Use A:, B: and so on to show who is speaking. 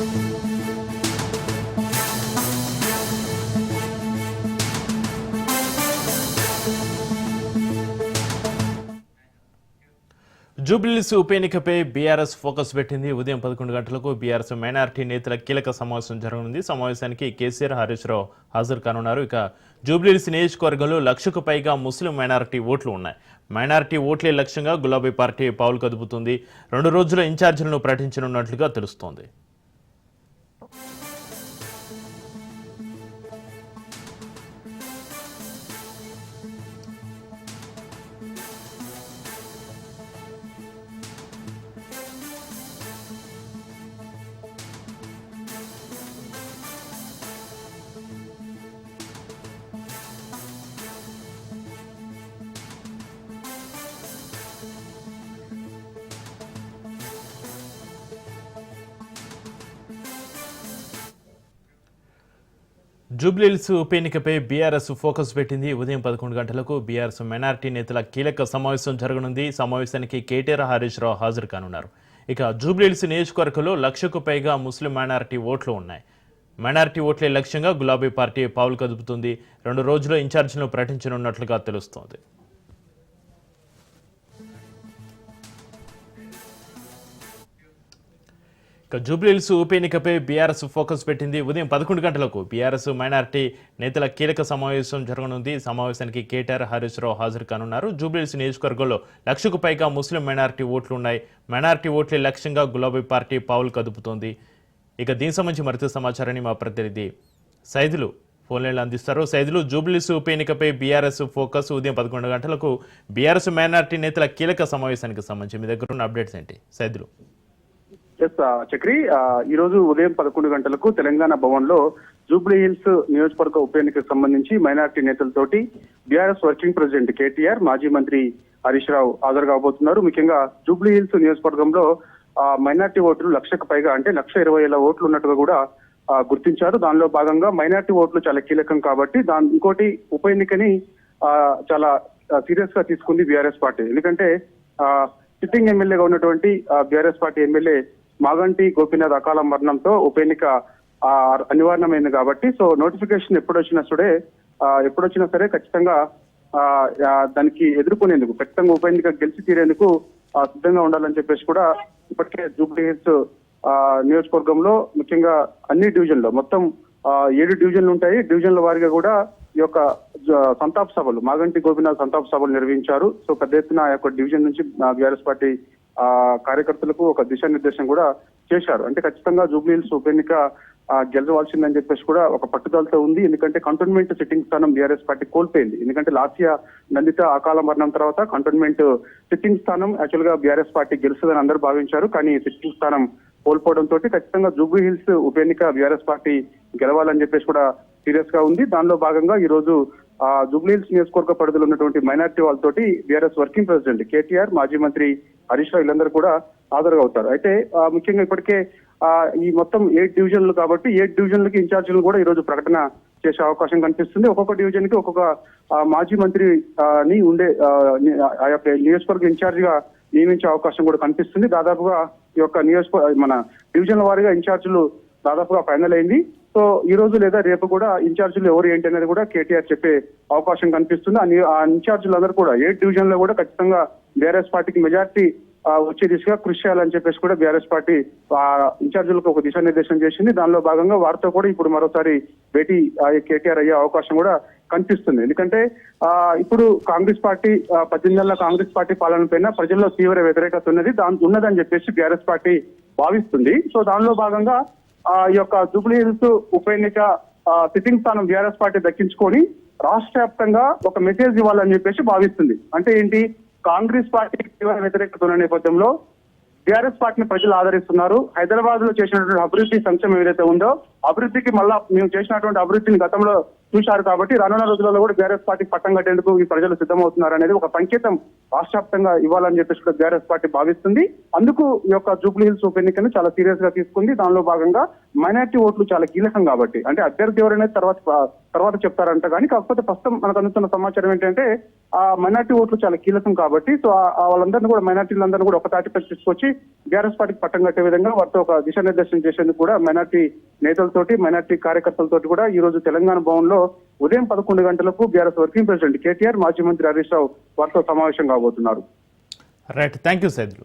A: జూబ్లీస్ ఉప ఎన్నికపై BRS focus పెట్టింది. ఉదయం పదకొండు గంటలకు బీఆర్ఎస్ మైనారిటీ నేతల కీలక సమావేశం జరగనుంది. సమావేశానికి కేసీఆర్ హరీష్ రావు హాజరు కానున్నారు. ఇక జూబ్లీస్ నియోజకవర్గంలో లక్షకు పైగా ముస్లిం మైనారిటీ ఓట్లు ఉన్నాయి. మైనారిటీ ఓట్లే లక్ష్యంగా గులాబీ పార్టీ పావులు కదుపుతుంది. రెండు రోజుల ఇన్ఛార్జీలను ప్రకటించనున్నట్లుగా తెలుస్తోంది. జూబ్లీహిల్స్ ఉప ఎన్నికపై బీఆర్ఎస్ ఫోకస్ పెట్టింది. ఉదయం పదకొండు గంటలకు బీఆర్ఎస్ మైనార్టీ నేతల కీలక సమావేశం జరగనుంది. సమావేశానికి కేటీఆర్ హరీష్ రావు హాజరు కానున్నారు. ఇక జూబ్లీహిల్స్ నియోజకవర్గంలో లక్షకు పైగా ముస్లిం మైనార్టీ ఓట్లు ఉన్నాయి. మైనార్టీ ఓట్లే లక్ష్యంగా గులాబీ పార్టీ పావులు కదుపుతుంది. రెండు రోజుల్లో ఇన్ఛార్జీలను ప్రకటించనున్నట్లుగా తెలుస్తోంది. జూబ్లీహిల్స్ ఉప ఎన్నికపై బీఆర్ఎస్ ఫోకస్ పెట్టింది. ఉదయం పదకొండు గంటలకు బీఆర్ఎస్ మైనార్టీ నేతల కీలక సమావేశం జరగనుంది. సమావేశానికి కేటీఆర్ హరీశ్రావు హాజరు కానున్నారు. జూబ్లీహిల్స్ నియోజకవర్గంలో లక్షకు పైగా ముస్లిం మైనార్టీ ఓట్లు ఉన్నాయి. మైనార్టీ ఓట్లే లక్ష్యంగా గులాబీ పార్టీ పావులు కదుపుతోంది. ఇక దీనికి సంబంధించి మరింత సమాచారాన్ని మా ప్రతినిధి సైదులు ఫోన్ అందిస్తారు. సైదులు జూబ్లీస్ ఉప ఎన్నికపై బీఆర్ఎస్ ఫోకస్ ఉదయం పదకొండు గంటలకు బీఆర్ఎస్ మైనార్టీ నేతల కీలక సమావేశానికి సంబంధించి మీ దగ్గర ఉన్న అప్డేట్స్ ఏంటి? సైదులు.
B: ఎస్ చక్రి ఈ రోజు ఉదయం పదకొండు గంటలకు తెలంగాణ భవన్లో జూబ్లీ హిల్స్ నియోజకవర్గ ఉప ఎన్నికకు సంబంధించి మైనార్టీ నేతలతోటి బీఆర్ఎస్ వర్కింగ్ ప్రెసిడెంట్ కేటీఆర్ మాజీ మంత్రి హరీష్ రావు హాజరు కాబోతున్నారు. ముఖ్యంగా జూబ్లీ హిల్స్ నియోజకవర్గంలో మైనార్టీ ఓట్లు లక్షకు పైగా అంటే లక్ష ఇరవై వేల ఓట్లు ఉన్నట్టుగా కూడా గుర్తించారు. దానిలో భాగంగా మైనార్టీ ఓట్లు చాలా కీలకం కాబట్టి దాని ఇంకోటి ఉప ఎన్నికని చాలా సీరియస్గా తీసుకుంది బీఆర్ఎస్ పార్టీ. ఎందుకంటే సిట్టింగ్ ఎమ్మెల్యేగా ఉన్నటువంటి BRS party MLA Maganti Gopinath అకాల మరణంతో ఉప ఎన్నిక అనివార్యమైంది కాబట్టి సో నోటిఫికేషన్ ఎప్పుడొచ్చినా సరే ఎప్పుడొచ్చినా సరే ఖచ్చితంగా దానికి ఎదుర్కొనేందుకు ఖచ్చితంగా ఉప ఎన్నిక గెలిచి తీరేందుకు సిద్ధంగా ఉండాలని చెప్పేసి కూడా ఇప్పటికే జూబ్లీ హిల్స్ నియోజకవర్గంలో ముఖ్యంగా అన్ని డివిజన్లో మొత్తం ఏడు డివిజన్లు ఉంటాయి. డివిజన్ల వారిగా కూడా ఈ యొక్క సంతాప సభలు మాగంటి గోపినాథ్ సంతాప సభలు నిర్వహించారు. సో పెద్ద ఎత్తున ఆ యొక్క డివిజన్ నుంచి బీఆర్ఎస్ పార్టీ ఆ కార్యకర్తలకు ఒక దిశానిర్దేశం కూడా చేశారు. అంటే ఖచ్చితంగా జూబ్లీహిల్స్ ఉప ఎన్నిక గెలవాల్సిందని చెప్పేసి కూడా ఒక పట్టుదలతో ఉంది. ఎందుకంటే కంటోన్మెంట్ సిట్టింగ్ స్థానం బీఆర్ఎస్ పార్టీ కోల్పోయింది. ఎందుకంటే లాస్ట్ ఇయర్ నందిత అకాల మరణం తర్వాత కంటోన్మెంట్ సిట్టింగ్ స్థానం యాక్చువల్గా బీఆర్ఎస్ పార్టీ గెలుస్తుందని అందరూ భావించారు. కానీ సిట్టింగ్ స్థానం కోల్పోవడం తోటి ఖచ్చితంగా జూబ్లీ హిల్స్ ఉప ఎన్నిక బీఆర్ఎస్ పార్టీ గెలవాలని చెప్పేసి కూడా సీరియస్గా ఉంది. దానిలో భాగంగా ఈ రోజు ఆ, జూబ్లీ నియోజకవర్గ పరిధిలో ఉన్నటువంటి మైనార్టీ వాళ్ళతోటి బీఆర్ఎస్ వర్కింగ్ ప్రెసిడెంట్ కేటీఆర్ మాజీ మంత్రి హరీష్ రావు వీళ్ళందరూ కూడా హాజరుగా అవుతారు. అయితే ముఖ్యంగా ఇప్పటికే ఆ, ఈ మొత్తం ఎయిట్ డివిజన్లు కాబట్టి ఎయిట్ డివిజన్లకి ఇన్ఛార్జీలు కూడా ఈ రోజు ప్రకటన చేసే అవకాశం కనిపిస్తుంది. ఒక్కొక్క డివిజన్కి ఒక్కొక్క మాజీ మంత్రి ని ఉండే ఆ, ఆ యొక్క నియోజకవర్గ ఇన్ఛార్జ్గా నియమించే అవకాశం కూడా కనిపిస్తుంది. దాదాపుగా ఈ యొక్క నియోజక మన డివిజన్ల వారీగా ఇన్ఛార్జీలు దాదాపుగా ఫైనల్ అయింది. సో ఈ రోజు లేదా రేపు కూడా ఇన్ఛార్జీలు ఎవరు ఏంటి అనేది కూడా కేటీఆర్ చెప్పే అవకాశం కనిపిస్తుంది. ఆ ని- ఇన్ఛార్జీలు అందరూ కూడా ఏ డివిజన్లో కూడా ఖచ్చితంగా బీఆర్ఎస్ పార్టీకి మెజార్టీ వచ్చే దిశగా కృషి చేయాలని చెప్పేసి కూడా బీఆర్ఎస్ పార్టీ ఆ ఇన్ఛార్జీలకు ఒక దిశానిర్దేశం చేసింది. దానిలో భాగంగా వారితో కూడా ఇప్పుడు మరోసారి భేటీ కేటీఆర్ అయ్యే అవకాశం కూడా కనిపిస్తుంది. ఎందుకంటే ఆ ఇప్పుడు కాంగ్రెస్ పార్టీ పద్దెనిమిది నెలల కాంగ్రెస్ పార్టీ పాలన పైన ప్రజల్లో తీవ్ర వ్యతిరేకత ఉన్నది. దాని ఉన్నదని చెప్పేసి బీఆర్ఎస్ పార్టీ భావిస్తుంది. సో దానిలో భాగంగా ఈ యొక్క జూబ్లీ హిల్స్ ఉప ఎన్నిక సిట్టింగ్ స్థానం బీఆర్ఎస్ పార్టీ దక్కించుకొని రాష్ట్ర వ్యాప్తంగా ఒక మెసేజ్ ఇవ్వాలని చెప్పేసి భావిస్తుంది. అంటే ఏంటి? కాంగ్రెస్ పార్టీకి తీవ్ర వ్యతిరేకత ఉన్న నేపథ్యంలో బీఆర్ఎస్ పార్టీని ప్రజలు ఆదరిస్తున్నారు. హైదరాబాద్లో చేసినటువంటి అభివృద్ధి సంక్షేమం ఏదైతే ఉందో అభివృద్ధికి మళ్ళా మేము చేసినటువంటి అభివృద్ధిని గతంలో చూశారు కాబట్టి రానున్న రోజులలో కూడా బీఆర్ఎస్ పార్టీ పట్టం కట్టేందుకు ఈ ప్రజలు సిద్ధమవుతున్నారు అనేది ఒక సంకేతం రాష్ట్రవ్యాప్తంగా ఇవ్వాలని చెప్పేసి కూడా బీఆర్ఎస్ పార్టీ భావిస్తుంది. అందుకు ఈ యొక్క జూబ్లీ హిల్స్ ఉప ఎన్నికను చాలా సీరియస్గా తీసుకుంది. దానిలో భాగంగా మైనార్టీ ఓట్లు చాలా కీలకం కాబట్టి. అంటే అభ్యర్థి ఎవరైనా తర్వాత తర్వాత చెప్తారంట కానీ కాకపోతే ప్రస్తుతం మనకు అందుతున్న సమాచారం ఏంటంటే ఆ మైనార్టీ ఓట్లు చాలా కీలకం కాబట్టి సో ఆ- వాళ్ళందరినీ కూడా మైనార్టీలందరినీ కూడా ఒక తాటిపై తీసుకొచ్చి బీఆర్ఎస్ పార్టీకి పట్టం కట్టే విధంగా వారితో ఒక దిశానిర్దేశం చేసేందుకు కూడా మైనార్టీ నేతలతోటి మైనార్టీ కార్యకర్తలతోటి కూడా ఈ రోజు తెలంగాణ భవన్లో ఉదయం పదకొండు గంటలకు బీఆర్ఎస్ వర్కింగ్ ప్రెసిడెంట్ కేటీఆర్ మాజీ మంత్రి హరీష్ రావు వారితో సమావేశం కాబోతున్నారు.
A: Right thank you సైద్రు